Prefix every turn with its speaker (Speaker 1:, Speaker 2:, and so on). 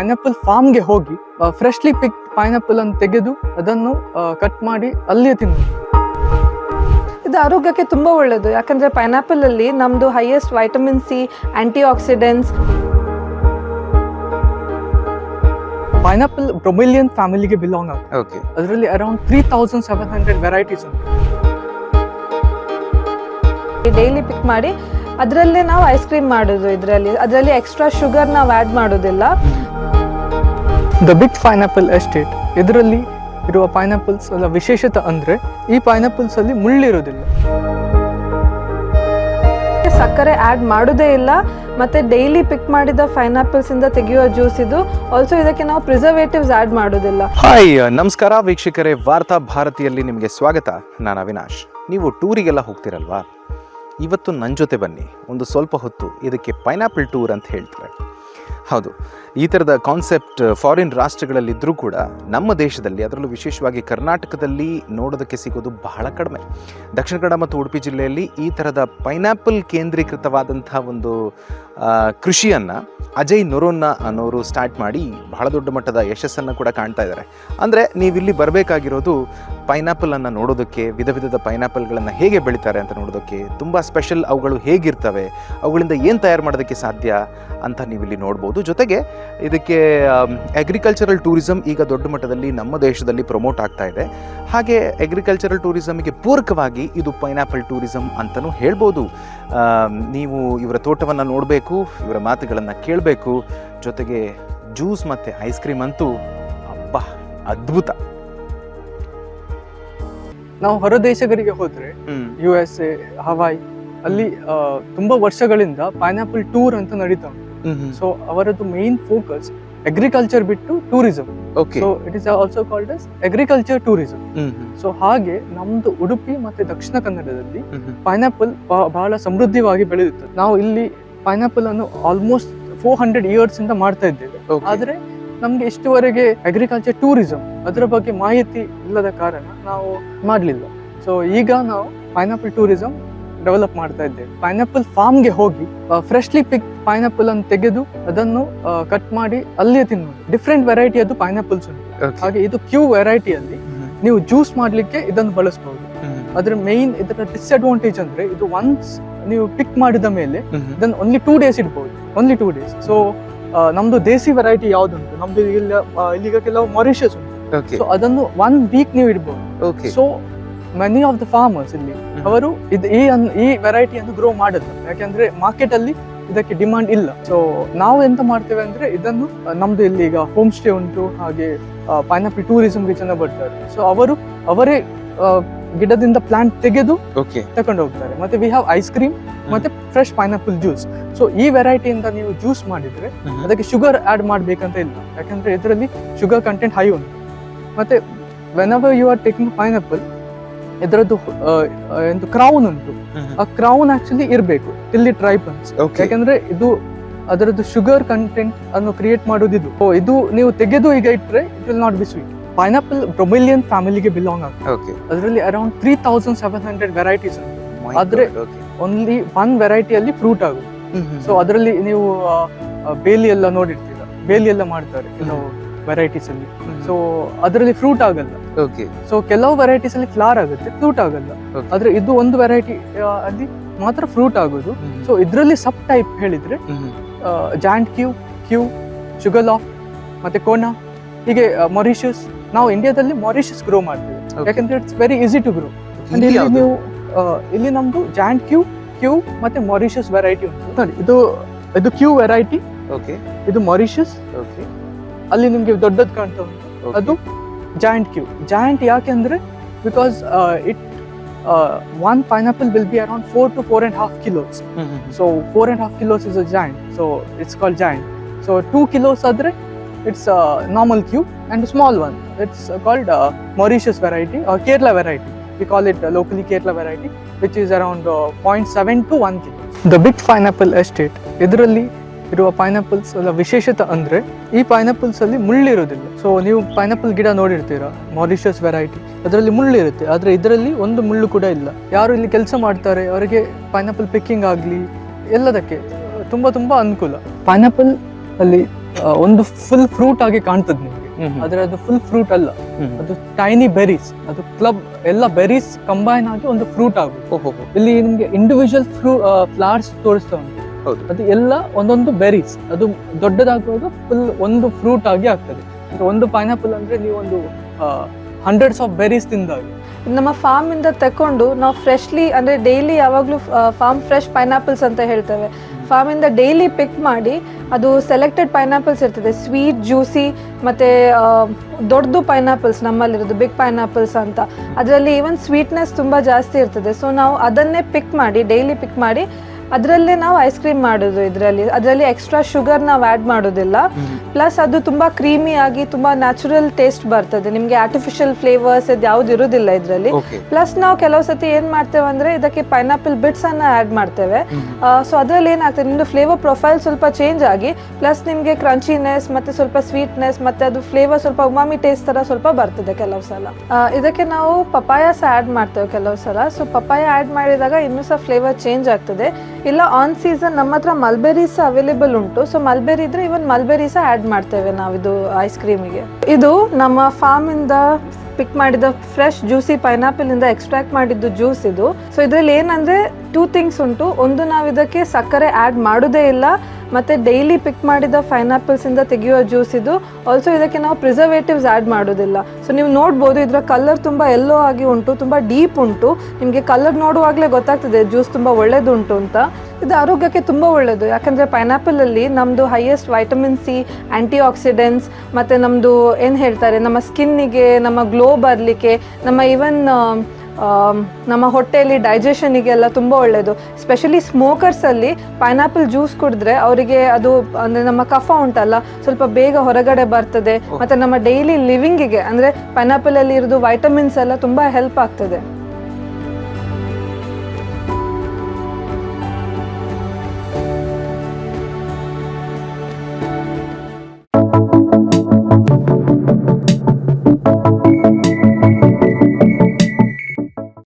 Speaker 1: Pineapple ಫಾರ್ಮ್ಗೆ ಹೋಗಿ freshly ಪಿಕ್ pineapple ಅನ್ನು ತೆಗೆದು ಅದನ್ನು ಕಟ್ ಮಾಡಿ ಅಲ್ಲಿಯೇ ತಿನ್ನೋದು.
Speaker 2: ಇದು ಆರೋಗ್ಯಕ್ಕೆ ತುಂಬಾ ಒಳ್ಳೆಯದು ಯಾಕಂದ್ರೆ ಪೈನಾಪಲ್ ಅಲ್ಲಿ ನಮ್ದು highest vitamin C antioxidants
Speaker 1: pineapple bromeliad ಫ್ಯಾಮಿಲಿಗೆ ಬಿಲಾಂಗ್ ಆಗುತ್ತೆ.
Speaker 3: ಓಕೆ
Speaker 1: ಅದರಲ್ಲಿ around three thousand seven hundred varieties ಉಂಟು.
Speaker 2: ಡೈಲಿ ಪಿಕ್ ಮಾಡಿ ಅದರಲ್ಲೇ ನಾವು ಐಸ್ ಕ್ರೀಮ್ ಮಾಡೋದು ಇದರಲ್ಲಿ. ಅದರಲ್ಲಿ ಎಕ್ಸ್ಟ್ರಾ ಶುಗರ್ ನಾವು ಆ್ಯಡ್ ಮಾಡೋದಿಲ್ಲ.
Speaker 1: ದ ಬಿಗ್ ಪೈನಾಪಲ್ ಎಸ್ಟೇಟ್ ಇದರಲ್ಲಿ ಇರುವ ಪೈನಾಪಲ್ಸ್ ಎಲ್ಲ ವಿಶೇಷತೆ ಅಂದ್ರೆ ಈ ಪೈನಾಪಲ್ಸ್ ಅಲ್ಲಿ ಮುಳ್ಳಿರೋದಿಲ್ಲ.
Speaker 2: ಸಕ್ಕರೆ ಆ್ಯಡ್ ಮಾಡೋದೇ ಇಲ್ಲ. ಮತ್ತೆ ಡೈಲಿ ಪಿಕ್ ಮಾಡಿದ ಪೈನಾಪಲ್ಸಿಂದ ತೆಗೆಯುವ ಜ್ಯೂಸ್ ಇದು. ಆಲ್ಸೋ ಇದಕ್ಕೆ ನಾವು ಪ್ರಿಸರ್ವೇಟಿವ್ಸ್ ಆ್ಯಡ್ ಮಾಡೋದಿಲ್ಲ.
Speaker 3: ಹಾಯ್ ನಮಸ್ಕಾರ ವೀಕ್ಷಕರೇ ವಾರ್ತಾ ಭಾರತಿಯಲ್ಲಿ ನಿಮಗೆ ಸ್ವಾಗತ. ನಾನು ಅವಿನಾಶ್. ನೀವು ಟೂರಿಗೆಲ್ಲ ಹೋಗ್ತಿರಲ್ವಾ? ಇವತ್ತು ನನ್ನ ಜೊತೆ ಬನ್ನಿ. ಒಂದು ಸ್ವಲ್ಪ ಹೊತ್ತು ಇದಕ್ಕೆ ಪೈನಾಪಲ್ ಟೂರ್ ಅಂತ ಹೇಳ್ತಾರೆ. ಹೌದು. ಈ ಥರದ ಕಾನ್ಸೆಪ್ಟ್ ಫಾರಿನ್ ರಾಷ್ಟ್ರಗಳಲ್ಲಿದ್ದರೂ ಕೂಡ ನಮ್ಮ ದೇಶದಲ್ಲಿ, ಅದರಲ್ಲೂ ವಿಶೇಷವಾಗಿ ಕರ್ನಾಟಕದಲ್ಲಿ ನೋಡೋದಕ್ಕೆ ಸಿಗೋದು ಬಹಳ ಕಡಿಮೆ. ದಕ್ಷಿಣ ಕನ್ನಡ ಮತ್ತು ಉಡುಪಿ ಜಿಲ್ಲೆಯಲ್ಲಿ ಈ ಥರದ ಪೈನಾಪಲ್ ಕೇಂದ್ರೀಕೃತವಾದಂಥ ಒಂದು ಕೃಷಿಯನ್ನು ಅಜಯ್ ನೊರೋನ್ನ ಅನ್ನೋರು ಸ್ಟಾರ್ಟ್ ಮಾಡಿ ಬಹಳ ದೊಡ್ಡ ಮಟ್ಟದ ಯಶಸ್ಸನ್ನು ಕೂಡ ಕಾಣ್ತಾ ಇದ್ದಾರೆ ಅಂದರೆ ನೀವಿಲ್ಲಿ ಬರಬೇಕಾಗಿರೋದು ಪೈನಾಪಲನ್ನು ನೋಡೋದಕ್ಕೆ, ವಿಧ ವಿಧದ ಪೈನಾಪಲ್ಗಳನ್ನು ಹೇಗೆ ಬೆಳೀತಾರೆ ಅಂತ ನೋಡೋದಕ್ಕೆ, ತುಂಬ ಸ್ಪೆಷಲ್ ಅವುಗಳು ಹೇಗಿರ್ತವೆ, ಅವುಗಳಿಂದ ಏನು ತಯಾರು ಮಾಡೋದಕ್ಕೆ ಸಾಧ್ಯ ಅಂತ ನೀವಿಲ್ಲಿ ನೋಡ್ಬೋದು. ಜೊತೆಗೆ ಇದಕ್ಕೆ ಅಗ್ರಿಕಲ್ಚರಲ್ ಟೂರಿಸಮ್ ಈಗ ದೊಡ್ಡ ಮಟ್ಟದಲ್ಲಿ ನಮ್ಮ ದೇಶದಲ್ಲಿ ಪ್ರಮೋಟ್ ಆಗ್ತಾ ಇದೆ. ಹಾಗೆ ಅಗ್ರಿಕಲ್ಚರಲ್ ಟೂರಿಸಮ್ಗೆ ಪೂರಕವಾಗಿ ಇದು ಪೈನಾಪಲ್ ಟೂರಿಸಮ್ ಅಂತಲೂ ಹೇಳ್ಬೋದು. ನೀವು ಇವರ ತೋಟವನ್ನು ನೋಡಬೇಕು ಇವರ ಮಾತುಗಳನ್ನು ಕೇಳಬೇಕು ಜೊತೆಗೆ ಜ್ಯೂಸ್ ಮತ್ತು ಐಸ್ ಕ್ರೀಮ್ ಅಂತೂ ಅಬ್ಬಾ ಅದ್ಭುತ.
Speaker 1: ನಾವು ಹೊರ ದೇಶಗಳಿಗೆ ಹೋದ್ರೆ ಯು ಎಸ್ ಎ ಹವಾಯ್ ಅಲ್ಲಿ ತುಂಬಾ ವರ್ಷಗಳಿಂದ ಪೈನಾಪಲ್ ಟೂರ್ ಅಂತ ನಡೀತಾ ಉಂಟು. ಸೊ ಅವರದ್ದು ಮೇನ್ ಫೋಕಸ್ ಅಗ್ರಿಕಲ್ಚರ್ ಬಿಟ್ಟು tourism
Speaker 3: okay
Speaker 1: so it is also called as agriculture tourism so ಹಾಗೆ ನಮ್ದು ಉಡುಪಿ ಮತ್ತೆ ದಕ್ಷಿಣ ಕನ್ನಡದಲ್ಲಿ ಪೈನಾಪಲ್ ಬಹಳ ಸಮೃದ್ಧವಾಗಿ ಬೆಳೆಯುತ್ತದೆ ನಾವು ಇಲ್ಲಿ ಪೈನಾಪಲ್ ಅನ್ನು ಆಲ್ಮೋಸ್ಟ್ ಫೋರ್ ಹಂಡ್ರೆಡ್ ಇಯರ್ಸ್ ಇಂದ ಮಾಡ್ತಾ ಇದ್ದೇವೆ. ಆದ್ರೆ ನಮ್ಗೆ ಇಷ್ಟುವರೆಗೆ ಅಗ್ರಿಕಲ್ಚರ್ ಟೂರಿಸಂ ಅದರ ಬಗ್ಗೆ ಮಾಹಿತಿ ಇಲ್ಲದ ಕಾರಣ ನಾವು ಮಾಡಲಿಲ್ಲ. ಸೊ ಈಗ ನಾವು ಪೈನಾಪಲ್ ಟೂರಿಸಂ ಡೆವಲಪ್ ಮಾಡ್ತಾ ಇದ್ದೇವೆ ಪೈನಾಪಲ್ ಫಾರ್ಮ್ಗೆ ಹೋಗಿ ಫ್ರೆಶ್ಲಿ ಪಿಕ್ ಪೈನಾಪಲ್ ಅನ್ನು ತೆಗೆದು ಅದನ್ನು ಕಟ್ ಮಾಡಿ ಅಲ್ಲಿಯೇ ತಿನ್ನೋದು ಡಿಫ್ರೆಂಟ್ ಅದು ಪೈನಾಪಲ್ಸ್ ಉಂಟು ಹಾಗೆ ಇದು ಕ್ಯೂ ವೆರೈಟಿಯಲ್ಲಿ ನೀವು ಜ್ಯೂಸ್ ಮಾಡಲಿಕ್ಕೆ ಇದನ್ನು ಬಳಸಬಹುದು ಅದ್ರ ಮೇನ್ ಇದರ ಡಿಸ್ಅಡ್ವಾಂಟೇಜ್ ಅಂದ್ರೆ ಇದು ಒನ್ಸ್ ನೀವು ಪಿಕ್ ಮಾಡಿದ ಮೇಲೆ ಇದನ್ನು ಓನ್ಲಿ ಟೂ ಡೇಸ್ ಇಡ್ಬೋದು. ಓನ್ಲಿ ಟೂ ಡೇಸ್ ಸೊ ನಮ್ದು ದೇಸಿ ವೆರೈಟಿ ಯಾವ್ದುಂಟು? ನಮ್ದು ಇಲ್ಲಿ ಇಲ್ಲಿಗ ಕೆಲವು ಮಾರಿಷಸ್ ಉಂಟು.
Speaker 3: ಓಕೆ
Speaker 1: ಸೊ ಅದನ್ನು ಒನ್ ವೀಕ್ ನೀವು ಇಡ್ಬೋದು.
Speaker 3: Okay
Speaker 1: so many of the farmers ಇಲ್ಲಿ ಅವರು ಇದು ಈ ಅನ್- ಈ ವೆರೈಟಿಯನ್ನು ಗ್ರೋ ಮಾಡಲ್ಲ ಯಾಕೆಂದ್ರೆ ಮಾರ್ಕೆಟ್ ಅಲ್ಲಿ ಇದಕ್ಕೆ ಡಿಮಾಂಡ್ ಇಲ್ಲ. ಸೊ ನಾವು ಎಂತ ಮಾಡ್ತೇವೆ ಅಂದ್ರೆ ಇದನ್ನು ನಮ್ದು ಇಲ್ಲಿ ಈಗ ಹೋಮ್ ಸ್ಟೇ ಉಂಟು ಹಾಗೆ ಪೈನಾಪಲ್ ಟೂರಿಸಂಗೆ ಜನ ಬರ್ತಾರೆ. ಸೊ ಅವರು ಅವರೇ ಗಿಡದಿಂದ ಪ್ಲಾಂಟ್ ತೆಗೆದು ತಕೊಂಡು ಹೋಗ್ತಾರೆ. ಮತ್ತೆ ವಿ ಹಾವ್ ಐಸ್ ಕ್ರೀಮ್ ಮತ್ತೆ ಫ್ರೆಶ್ ಪೈನಾಪಲ್ ಜ್ಯೂಸ್ ಸೊ ಈ ವೆರೈಟಿಯಿಂದ ನೀವು ಜ್ಯೂಸ್ ಮಾಡಿದ್ರೆ ಅದಕ್ಕೆ ಶುಗರ್ ಆಡ್ ಮಾಡ್ಬೇಕಂತ ಇಲ್ಲ. ಯಾಕಂದ್ರೆ ಇದರಲ್ಲಿ ಶುಗರ್ ಕಂಟೆಂಟ್ ಹೈ ಉಂಟು. ಮತ್ತೆ whenever you are taking pineapple ಇದರದ್ದು ಒಂದು ಕ್ರೌನ್ ಉಂಟು. ಆ ಕ್ರೌನ್ ಆಕ್ಚುಲಿ ಇರಬೇಕು. ಇಲ್ಲಿ
Speaker 3: ಟ್ರೈಪನ್ಸ್
Speaker 1: ಯಾಕಂದ್ರೆ ಇದು ಅದರದ್ದು ಶುಗರ್ ಕಂಟೆಂಟ್ ಅನ್ನು ಕ್ರಿಯೇಟ್ ಮಾಡೋದು ಇದು ಇದು ನೀವು ತೆಗೆದು ಈಗ ಇಟ್ಟರೆ it will not be sweet pineapple bromeliad ಫ್ಯಾಮಿಲಿಗೆ ಬಿಲಾಂಗ್ ಆಗುತ್ತೆ. ಅದರಲ್ಲಿ around three thousand seven hundred varieties ಉಂಟು. ಆದ್ರೆ- ಓನ್ಲಿ ಒನ್ ವೆರೈಟಿಯಲ್ಲಿ ಫ್ರೂಟ್ ಆಗುತ್ತೆ. ಸೊ ಅದರಲ್ಲಿ ನೀವು ಬೇಲಿ ಎಲ್ಲ ನೋಡಿರ್ತೀರ. ಬೇಲಿ ಎಲ್ಲ ಮಾಡ್ತಾರೆ ಕೆಲವು ವೆರೈಟೀಸ್ ಅಲ್ಲಿ. ಸೊ ಅದರಲ್ಲಿ ಫ್ರೂಟ್ ಆಗಲ್ಲ.
Speaker 3: ಓಕೆ
Speaker 1: ಸೊ ಕೆಲವು ವೆರೈಟೀಸ್ ಅಲ್ಲಿ ಫ್ಲವರ್ ಆಗುತ್ತೆ ಫ್ರೂಟ್ ಆಗಲ್ಲ. ಆದ್ರೆ ಇದು ಒಂದು ವೆರೈಟಿ ಅಲ್ಲಿ ಮಾತ್ರ ಫ್ರೂಟ್ ಆಗೋದು. ಸೊ ಇದರಲ್ಲಿ ಸಬ್ ಟೈಪ್ ಹೇಳಿದ್ರೆ giant Kew Kew sugar loaf ಮತ್ತೆ ಕೋನಾ ಹೀಗೆ ಮೊರಿಷಿಯಸ್ ನಾವು ಇಂಡಿಯಾದಲ್ಲಿ ಮೊರಿಷಿಯಸ್ ಗ್ರೋ ಮಾಡ್ತೀವಿ. ಯಾಕಂದ್ರೆ it's very easy to grow ಇಲ್ಲಿ ನೀವು ಇಲ್ಲಿ ನಮ್ದು ಜಾಂಟ್ ಕ್ಯೂ ಕ್ಯೂ ಮತ್ತೆ ಮಾರಿಷಸ್ ವೆರೈಟಿ ಉಂಟು. ಇದು ಇದು ಕ್ಯೂ ವೆರೈಟಿ
Speaker 3: ಓಕೆ
Speaker 1: ಇದು ಮಾರಿಷಸ್
Speaker 3: ಓಕೆ
Speaker 1: ಅಲ್ಲಿ ನಿಮ್ಗೆ ದೊಡ್ಡದು ಕಾಣ್ತಾ ಉಂಟು ಅದು ಜಾಯಿಂಟ್ ಕ್ಯೂ ಜಾಯಿಂಟ್ ಯಾಕೆಂದ್ರೆ because it one pineapple will be around four to four and half kilos so four and half kilos is a giant so it's call giant so two kilos ಆದ್ರೆ it's normal Kew and small one it's called Mauritius variety Kerala variety we call it locally Kerala Kerala variety, which is around uh, 0.7 to 1 kilo. The big pineapple estate ಇದರಲ್ಲಿ ಇರುವ ಪೈನಾಪಲ್ಸ್ ಎಲ್ಲ ವಿಶೇಷತೆ ಅಂದ್ರೆ ಈ ಪೈನಾಪಲ್ಸ್ ಅಲ್ಲಿ ಮುಳ್ಳಿರೋದಿಲ್ಲ so ನೀವು pineapple ಗಿಡ ನೋಡಿರ್ತೀರಾ ಮಾರಿಷಸ್ ವೆರೈಟಿ ಅದರಲ್ಲಿ ಮುಳ್ಳಿರುತ್ತೆ ಆದರೆ ಇದರಲ್ಲಿ ಒಂದು ಮುಳ್ಳು ಕೂಡ ಇಲ್ಲ. ಯಾರು ಇಲ್ಲಿ ಕೆಲಸ ಮಾಡ್ತಾರೆ ಅವರಿಗೆ ಪೈನಾಪಲ್ ಪಿಕ್ಕಿಂಗ್ ಆಗಲಿ ಎಲ್ಲದಕ್ಕೆ ತುಂಬಾ ತುಂಬಾ ಅನುಕೂಲ. ಪೈನಾಪಲ್ ಅಲ್ಲಿ ಒಂದು ಫುಲ್ ಫ್ರೂಟ್ ಆಗಿ ಕಾಣ್ತದೆ ನಿಮಗೆ. ಆದರೆ ಅದು ಫುಲ್ ಫ್ರೂಟ್ ಅಲ್ಲ. ಅದು ಟೈನಿ ಬೆರೀಸ್ ಅದು ಕ್ಲಬ್ ಎಲ್ಲ ಬೆರೀಸ್ ಕಂಬೈನ್ ಆಗಿ ಒಂದು ಫ್ರೂಟ್ ಆಗುತ್ತೆ. ಇಲ್ಲಿ ನಿಮ್ಗೆ ಇಂಡಿವಿಜುವಲ್ ಫ್ರೂ ಫ್ಲವರ್ಸ್ ತೋರಿಸ್ತಾ ಉಂಟು.
Speaker 3: ಹೌದು.
Speaker 1: ಅದು ಎಲ್ಲ ಒಂದೊಂದು ಬೆರೀಸ್ ಅದು ದೊಡ್ಡದಾಗುವಾಗ ಫುಲ್ ಒಂದು ಫ್ರೂಟ್ ಆಗಿ ಆಗ್ತದೆ. ಒಂದು ಪೈನಾಪಲ್ ಅಂದ್ರೆ ನೀವು ಒಂದು ಹಂಡ್ರೆಡ್ಸ್ ಆಫ್ ಬೆರೀಸ್ ತಿಂದಾಗ.
Speaker 2: ನಮ್ಮ ಫಾರ್ಮ್ ಇಂದ ತಕೊಂಡು ನಾವು ಫ್ರೆಶ್ಲಿ ಅಂದ್ರೆ ಡೈಲಿ ಯಾವಾಗಲೂ ಫಾರ್ಮ್ ಫ್ರೆಶ್ ಪೈನಾಪಲ್ಸ್ ಅಂತ ಹೇಳ್ತೇವೆ. ಫಾರ್ಮ್ ಇಂದ ಡೈಲಿ ಪಿಕ್ ಮಾಡಿ ಅದು ಸೆಲೆಕ್ಟೆಡ್ ಪೈನಾಪಲ್ಸ್ ಇರ್ತದೆ. ಸ್ವೀಟ್ ಜ್ಯೂಸಿ ಮತ್ತೆ ದೊಡ್ಡದು ಪೈನಾಪಲ್ಸ್ ನಮ್ಮಲ್ಲಿರೋದು ಬಿಗ್ ಪೈನಾಪಲ್ಸ್ ಅಂತ. ಅದರಲ್ಲಿ ಈವನ್ ಸ್ವೀಟ್ನೆಸ್ ತುಂಬಾ ಜಾಸ್ತಿ ಇರ್ತದೆ. ಸೊ ನಾವು ಅದನ್ನೇ ಪಿಕ್ ಮಾಡಿ ಡೈಲಿ ಪಿಕ್ ಮಾಡಿ ಅದರಲ್ಲೇ ನಾವು ಐಸ್ ಕ್ರೀಮ್ ಮಾಡೋದು ಇದರಲ್ಲಿ. ಅದರಲ್ಲಿ ಎಕ್ಸ್ಟ್ರಾ ಶುಗರ್ ನಾವು ಆ್ಯಡ್ ಮಾಡೋದಿಲ್ಲ. ಪ್ಲಸ್ ಅದು ತುಂಬ ಕ್ರೀಮಿ ಆಗಿ ತುಂಬ ನ್ಯಾಚುರಲ್ ಟೇಸ್ಟ್ ಬರ್ತದೆ. ನಿಮಗೆ ಆರ್ಟಿಫಿಷಿಯಲ್ ಫ್ಲೇವರ್ಸ್ ಇದು ಯಾವ್ದು ಇರೋದಿಲ್ಲ ಇದರಲ್ಲಿ. ಪ್ಲಸ್ ನಾವು ಕೆಲವು ಸತಿ ಏನು ಮಾಡ್ತೇವೆ ಅಂದ್ರೆ ಇದಕ್ಕೆ ಪೈನಾಪಲ್ ಬಿಟ್ಸ್ ಆ್ಯಡ್ ಆಡ್ ಮಾಡ್ತೇವೆ. ಸೊ ಅದರಲ್ಲಿ ಏನಾಗ್ತದೆ ನಿಮ್ಮದು ಫ್ಲೇವರ್ ಪ್ರೊಫೈಲ್ ಸ್ವಲ್ಪ ಚೇಂಜ್ ಆಗಿ ಪ್ಲಸ್ ನಿಮಗೆ ಕ್ರಂಚಿನೆಸ್ ಮತ್ತೆ ಸ್ವಲ್ಪ ಸ್ವೀಟ್ನೆಸ್ ಮತ್ತೆ ಅದು ಫ್ಲೇವರ್ ಸ್ವಲ್ಪ ಉಮಾಮಿ ಟೇಸ್ಟ್ ತರ ಸ್ವಲ್ಪ ಬರ್ತದೆ ಕೆಲವು ಸಲ. ಇದಕ್ಕೆ ನಾವು ಪಪಾಯಸ್ ಆಡ್ ಮಾಡ್ತೇವೆ ಕೆಲವು ಸಲ. ಸೊ ಪಪಾಯ ಆಡ್ ಮಾಡಿದಾಗ ಇನ್ನೂ ಸಹ ಫ್ಲೇವರ್ ಚೇಂಜ್ ಆಗ್ತದೆ. ಇಲ್ಲ ಆನ್ ಸೀಸನ್ ನಮ್ಮ ಹತ್ರ ಮಲ್ಬೆರೀಸ್ ಅವೈಲೇಬಲ್ ಉಂಟು. ಸೊ ಮಲ್ಬೆರಿ ಇದ್ರೆ ಇವನ್ ಮಲ್ಬೆರೀಸ್ ಆಡ್ ಮಾಡ್ತೇವೆ ನಾವು ಇದು ಐಸ್ ಕ್ರೀಮಿಗೆ ಇದು ನಮ್ಮ ಫಾರ್ಮ್ ಇಂದ ಪಿಕ್ ಮಾಡಿದ ಫ್ರೆಶ್ ಜ್ಯೂಸಿ ಪೈನಾಪಲ್ ಇಂದ ಎಕ್ಸ್ಟ್ರಾಕ್ಟ್ ಮಾಡಿದ್ದು ಜ್ಯೂಸ್ ಇದು. ಸೊ ಇದರಲ್ಲಿ ಏನಂದ್ರೆ ಟೂ ಥಿಂಗ್ಸ್ ಉಂಟು. ಒಂದು ನಾವು ಇದಕ್ಕೆ ಸಕ್ಕರೆ ಆ್ಯಡ್ ಮಾಡೋದೇ ಇಲ್ಲ. ಮತ್ತೆ ಡೈಲಿ ಪಿಕ್ ಮಾಡಿದ ಪೈನಾಪಲ್ಸಿಂದ ತೆಗೆಯುವ ಜ್ಯೂಸ್ ಇದು. ಆಲ್ಸೋ ಇದಕ್ಕೆ ನಾವು ಪ್ರಿಸರ್ವೇಟಿವ್ಸ್ ಆ್ಯಡ್ ಮಾಡೋದಿಲ್ಲ ಸೊ ನೀವು ನೋಡ್ಬೋದು ಇದರ ಕಲರ್ ತುಂಬಾ ಎಲ್ಲೋ ಆಗಿ ಉಂಟು, ತುಂಬಾ ಡೀಪ್ ಉಂಟು. ನಿಮಗೆ ಕಲರ್ ನೋಡುವಾಗಲೇ ಗೊತ್ತಾಗ್ತದೆ ಜ್ಯೂಸ್ ತುಂಬಾ ಒಳ್ಳೇದುಂಟು ಅಂತ. ಇದು ಆರೋಗ್ಯಕ್ಕೆ ತುಂಬ ಒಳ್ಳೆಯದು ಯಾಕಂದರೆ ಪೈನಾಪಲಲ್ಲಿ ನಮ್ಮದು highest vitamin C antioxidants ಮತ್ತು ನಮ್ಮದು ಏನು ಹೇಳ್ತಾರೆ, ನಮ್ಮ ಸ್ಕಿನ್ನಿಗೆ ನಮ್ಮ ಗ್ಲೋ ಬರಲಿಕ್ಕೆ, ನಮ್ಮ ಈವನ್ ನಮ್ಮ ಹೊಟ್ಟೆಯಲ್ಲಿ ಡೈಜೆಷನಿಗೆಲ್ಲ ತುಂಬ ಒಳ್ಳೆಯದು ಸ್ಪೆಷಲಿ ಸ್ಮೋಕರ್ಸಲ್ಲಿ ಪೈನಾಪಲ್ ಜ್ಯೂಸ್ ಕುಡಿದ್ರೆ ಅವರಿಗೆ ಅದು ಅಂದರೆ ನಮ್ಮ ಕಫ ಉಂಟಲ್ಲ ಸ್ವಲ್ಪ ಬೇಗ ಹೊರಗಡೆ ಬರ್ತದೆ. ಮತ್ತು ನಮ್ಮ ಡೈಲಿ ಲಿವಿಂಗಿಗೆ ಅಂದರೆ ಪೈನಾಪಲಲ್ಲಿ ಇರೋದು ವೈಟಮಿನ್ಸ್ ಎಲ್ಲ ತುಂಬ ಹೆಲ್ಪ್ ಆಗ್ತದೆ.